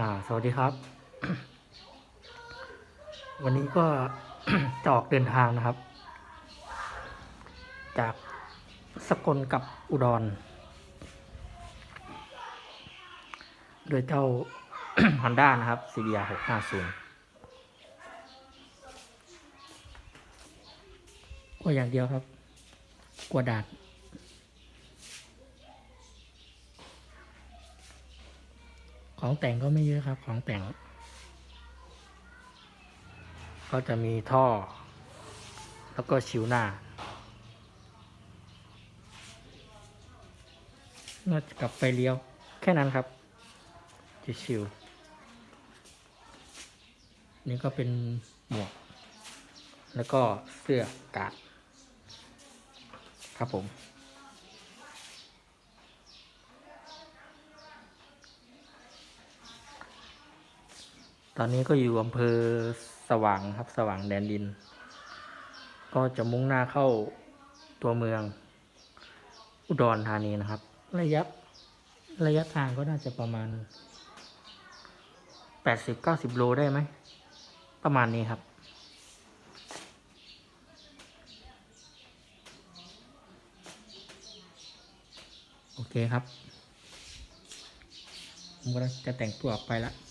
อ่า สวัสดีครับ วันนี้ก็ จะออกเดินทางนะครับ จากสกลกับอุดร โดยเจ้า Honda นะครับ CBR 650กลัวอย่างเดียวครับ กลัวด่าน ของแต่งก็ไม่เยอะครับ ของแต่ง ก็จะมีท่อ แล้วก็ชิวหน้าน่าจะกลับไปเลี้ยว แค่นั้นครับชิวๆนี่ก็เป็นหมวก แล้วก็เสื้อกาดครับผม ตอนนี้ก็อยู่อำเภอสว่างครับสว่างแดนดิน ก็จะมุ่งหน้าเข้าตัวเมือง อุดรธานีนะครับ ระยะระยะทางก็น่าจะประมาณแปดสิบเก้าสิบโลได้ไหม ประมาณนี้ครับ โอเคครับ ผมก็จะแต่งตัวออกไปละ